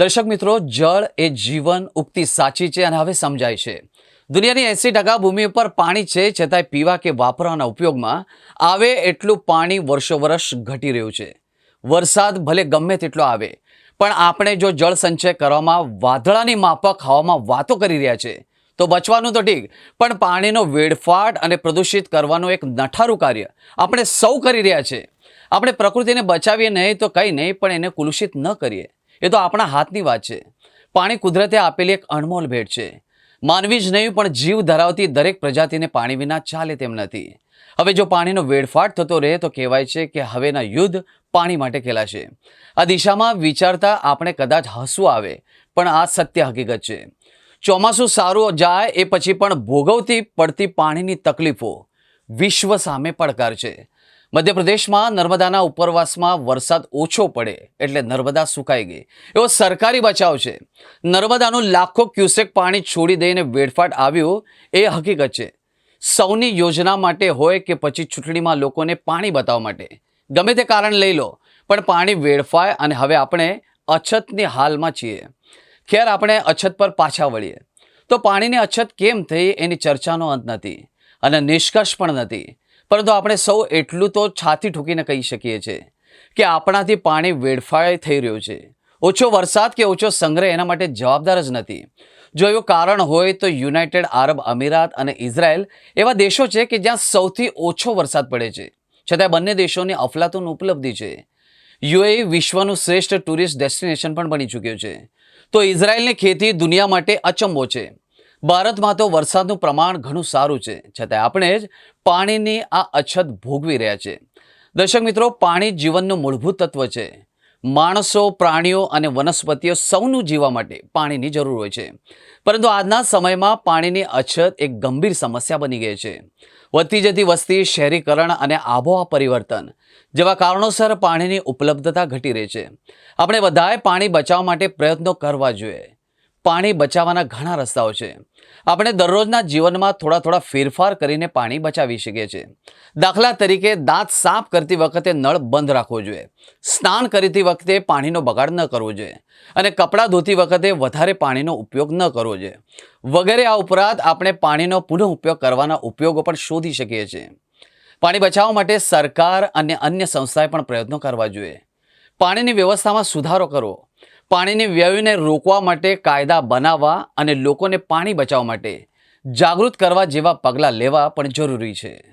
દર્શક મિત્રો, જળ એ જીવન ઉક્તિ સાચી છે અને હવે સમજાય છે. દુનિયાની એંસી ટકા ભૂમિ ઉપર પાણી છે, છતાંય પીવા કે વાપરવાના ઉપયોગમાં આવે એટલું પાણી વર્ષો વર્ષ ઘટી રહ્યું છે. વરસાદ ભલે ગમે તેટલો આવે, પણ આપણે જો જળ સંચય કરવામાં વાદળાની માફક હવામાં વાતો કરી રહ્યા છે, તો બચવાનું તો ઠીક, પણ પાણીનો વેડફાટ અને પ્રદૂષિત કરવાનું એક નઠારું કાર્ય આપણે સૌ કરી રહ્યા છે. આપણે પ્રકૃતિને બચાવીએ નહીં તો કંઈ નહીં, પણ એને કુલુષિત ન કરીએ. એ તો આપણા હાથની વાત છે. પાણી કુદરતે આપેલી એક અણમોલ ભેટ છે. માનવી જ નહીં, પણ જીવ ધરાવતી દરેક પ્રજાતિને પાણી વિના ચાલે તેમ નથી. હવે જો પાણીનો વેડફાટ થતો રહે, તો કહેવાય છે કે હવેના યુદ્ધ પાણી માટે ખેલાશે આ દિશામાં વિચારતા આપણે કદાચ હસવું આવે, પણ આ સત્ય હકીકત છે. ચોમાસું સારું જાય એ પછી પણ ભોગવતી પડતી પાણીની તકલીફો વિશ્વ સામે પડકાર છે. મધ્યપ્રદેશમાં નર્મદાના ઉપરવાસમાં વરસાદ ઓછો પડે એટલે નર્મદા સુકાઈ ગઈ. એવો સરકારી બચાવ છે. નર્મદાનું લાખો ક્યુસેક પાણી છોડી દઈને વેડફાટ આવ્યું એ હકીકત છે. સૌની યોજના માટે હોય કે પછી ચૂંટણીમાં લોકોને પાણી બતાવવા માટે. ગમે તે કારણ લઈ લો, પણ પાણી વેડફાય અને હવે આપણે અછતની હાલમાં છીએ. ખેર આપણે અછત પર પાછા વળીએ. તો પાણીની અછત કેમ થઈ એની ચર્ચાનો અંત નથી અને નિષ્કર્ષ પણ નથી. પરંતુ આપણે સૌ એટલું તો છાતી ઠૂકીને કહી શકીએ છીએ કે આપણાથી પાણી વેડફાય થઈ રહ્યું છે. ઓછો વરસાદ કે ઓછો સંગ્રહ એના માટે જવાબદાર જ નથી. જો એવું કારણ હોય તો યુનાઇટેડ આરબ અમીરાત અને ઇઝરાયલ એવા દેશો છે કે જ્યાં સૌથી ઓછો વરસાદ પડે છે. છતાં બંને દેશોની અફલાતુન ઉપલબ્ધિ છે. યુએ વિશ્વનું શ્રેષ્ઠ ટુરિસ્ટ ડેસ્ટિનેશન પણ બની ચૂક્યું છે. તો ઇઝરાયલની ખેતી દુનિયા માટે અચંબો છે. ભારતમાં તો વરસાદનું પ્રમાણ ઘણું સારું છે. છતાં આપણે જ પાણીની આ અછત ભોગવી રહ્યા છે. દર્શક મિત્રો, પાણી જીવનનું મૂળભૂત તત્વ છે. માણસો, પ્રાણીઓ અને વનસ્પતિઓ સૌનું જીવવા માટે પાણીની જરૂર હોય છે. પરંતુ આજના સમયમાં પાણીની અછત એક ગંભીર સમસ્યા બની ગઈ છે. વધતી જતી વસ્તી, શહેરીકરણ અને આબોહવા પરિવર્તન જેવા કારણોસર પાણીની ઉપલબ્ધતા ઘટી રહી છે. આપણે બધાએ પાણી બચાવવા માટે પ્રયત્નો કરવા જોઈએ. પાણી બચાવવાના ઘણા રસ્તાઓ છે. આપણે દરરોજના જીવનમાં થોડા થોડા ફેરફાર કરીને પાણી બચાવી શકીએ છીએ. દાખલા તરીકે દાંત સાફ કરતી વખતે નળ બંધ રાખવો જોઈએ. સ્નાન કરતી વખતે પાણીનો બગાડ ન કરવો જોઈએ. અને કપડાં ધોતી વખતે વધારે પાણીનો ઉપયોગ ન કરવો જોઈએ. વગેરે આ ઉપરાંત આપણે પાણીનો પુનઃ ઉપયોગ કરવાના ઉપયોગો પણ શોધી શકીએ છીએ. પાણી બચાવવા માટે સરકાર અને અન્ય સંસ્થાએ પણ પ્રયત્નો કરવા જોઈએ. પાણીની વ્યવસ્થામાં સુધારો કરવો. પાણીની વ્યવને રોકવા માટે કાયદા બનાવવા અને લોકોને પાણી બચાવવા માટે જાગૃત કરવા જેવા પગલાં લેવા પણ જરૂરી છે.